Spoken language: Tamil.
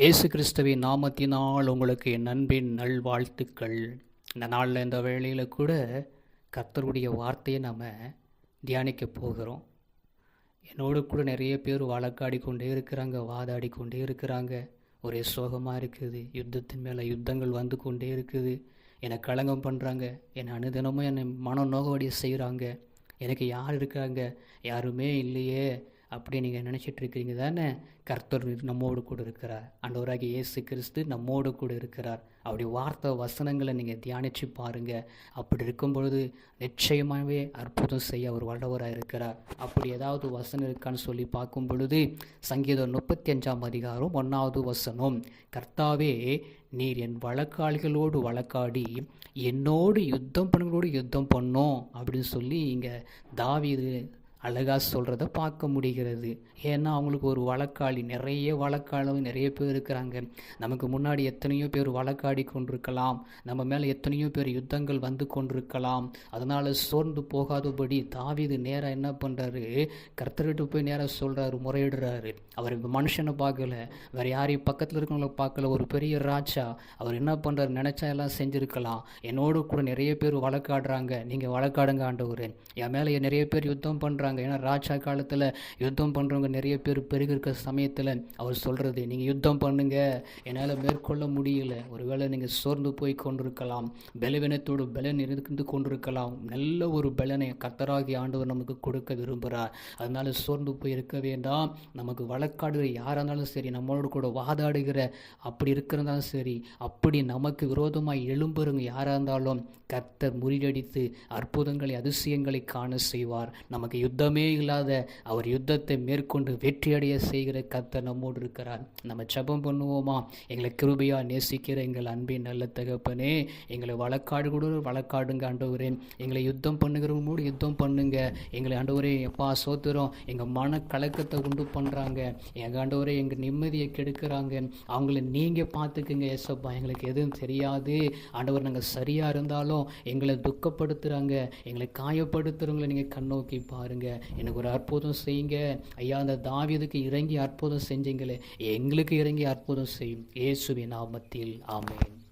இயேசு கிறிஸ்துவின் நாமத்தினால் உங்களுக்கு என் அன்பின் நல்வாழ்த்துக்கள். இந்த நாளில் இந்த வேளையில் கூட கர்த்தருடைய வார்த்தையை நம்ம தியானிக்க போகிறோம். என்னோடு கூட நிறைய பேர் வழக்காடி கொண்டே இருக்கிறாங்க வாதாடி கொண்டே இருக்கிறாங்க. ஒரே சோகமாக இருக்குது யுத்தத்தின் மேலே யுத்தங்கள் வந்து கொண்டே இருக்குது. என்னை களங்கம் பண்ணுறாங்க என்னை அனுதினமும் என்னை மன நோகவடி செய்கிறாங்க எனக்கு யார் இருக்காங்க? யாருமே இல்லையே. அப்படி நீங்கள் நினச்சிட்டு இருக்கிறீங்க தானே? கர்த்தர் நம்மோடு கூட இருக்கிறார். ஆண்டவராகிய இயேசு கிறிஸ்து நம்மோடு கூட இருக்கிறார். அப்படி வார்த்தை வசனங்களை நீங்கள் தியானித்து பாருங்கள் அப்படி இருக்கும் பொழுது நிச்சயமாகவே அற்புதம் செய்ய அவர் வல்லவராக இருக்கிறார். அப்படி ஏதாவது வசனம் இருக்கான்னு சொல்லி பார்க்கும் பொழுது சங்கீதம் முப்பத்தி அஞ்சாம் அதிகாரம் ஒன்றாவது வசனம். கர்த்தாவே நீர் என் வழக்காளிகளோடு வழக்காடி என்னோடு யுத்தம் பண்ணுங்களோடு யுத்தம் பண்ணோம் அப்படின்னு சொல்லி இங்கே தாவீது அழகாக சொல்கிறத பார்க்க முடிகிறது. ஏன்னா அவங்களுக்கு ஒரு வழக்காளி நிறைய வழக்காளம் நிறைய பேர் இருக்கிறாங்க. நமக்கு முன்னாடி எத்தனையோ பேர் வழக்காடி கொண்டிருக்கலாம். நம்ம மேலே எத்தனையோ பேர் யுத்தங்கள் வந்து கொண்டிருக்கலாம். அதனால் சோர்ந்து போகாதபடி தாவிது நேராக என்ன பண்ணுறாரு கர்த்தர்கிட்ட போய் நேராக சொல்கிறாரு முறையிடுறாரு. அவர் மனுஷனை பார்க்கல. வேறு யாரையும் பக்கத்தில் இருக்கவங்கள பார்க்கல. ஒரு பெரிய ராஜா. அவர் என்ன பண்ணுறாரு நினச்சா எல்லாம் செஞ்சுருக்கலாம். என்னோடு கூட நிறைய பேர் வழக்காடுறாங்க. நீங்கள் வழக்காடுங்க ஆண்டவர். என் மேலே நிறைய பேர் யுத்தம் பண்ணுறாங்க ஏன்னா ராஜா காலத்தில் யுத்தம் பண்ணுறவங்க நிறைய பேர் பெருகிருக்க சமயத்தில் அவர் சொல்கிறது நீங்கள் யுத்தம் பண்ணுங்க. என்னால் மேற்கொள்ள முடியல. ஒருவேளை நீங்கள் சோர்ந்து போய் கொண்டிருக்கலாம். பலவீனத்தோடு பலன் இருந்து கொண்டிருக்கலாம். நல்ல ஒரு பலனை கத்தராகி ஆண்டவர் நமக்கு கொடுக்க விரும்புகிறார் அதனால் சோர்ந்து போய் இருக்க வேண்டாம். நமக்கு வழக்காடுகிற யாராக இருந்தாலும் சரி நம்மளோட கூட வாதாடுகிற அப்படி இருக்கிறதாலும் சரி அப்படி நமக்கு விரோதமாக எழும்புறவங்க யாராக இருந்தாலும் கர்த்தர் முறியடித்து அற்புதங்களை அதிசயங்களை காண செய்வார். நமக்கு யுத்தமே இல்லாத அவர் யுத்தத்தை மேற்கொண்டு வெற்றியடைய செய்கிற கர்த்தர் நம்மோடு இருக்கிறார். நம்ம ஜபம் பண்ணுவோமா? எங்களை கிருபையா நேசிக்கிற எங்கள் அன்பின் நல்ல தகப்பனே எங்களை வழக்காடு கூட வழக்காடுங்க ஆண்டவரே. எங்களை யுத்தம் பண்ணுகிறவங்களோடு யுத்தம் பண்ணுங்க. எங்களை ஆண்டவரே எப்பா சோத்துறோம் எங்கள் மன கலக்கத்தை உண்டு பண்ணுறாங்க எங்கள் ஆண்டவரே எங்கள் நிம்மதியை கெடுக்கிறாங்க. அவங்கள நீங்கள் பார்த்துக்குங்க ஏசப்பா. எங்களுக்கு எதுவும் தெரியாது. ஆண்டவர் நாங்கள் சரியாக இருந்தாலும் எங்களை துக்கப்படுத்துகிறாங்க எங்களை காயப்படுத்துகிறவங்களை நீங்கள் கண்ணோக்கி எனக்கு ஒரு அற்புதம் செய்யுங்க. ஐயா அந்த தாவியதுக்கு இறங்கி அற்புதம் செஞ்சீங்களே. எங்களுக்கு இறங்கி அற்புதம் செய்யும். இயேசுவின் நாமத்தில். ஆமேன்.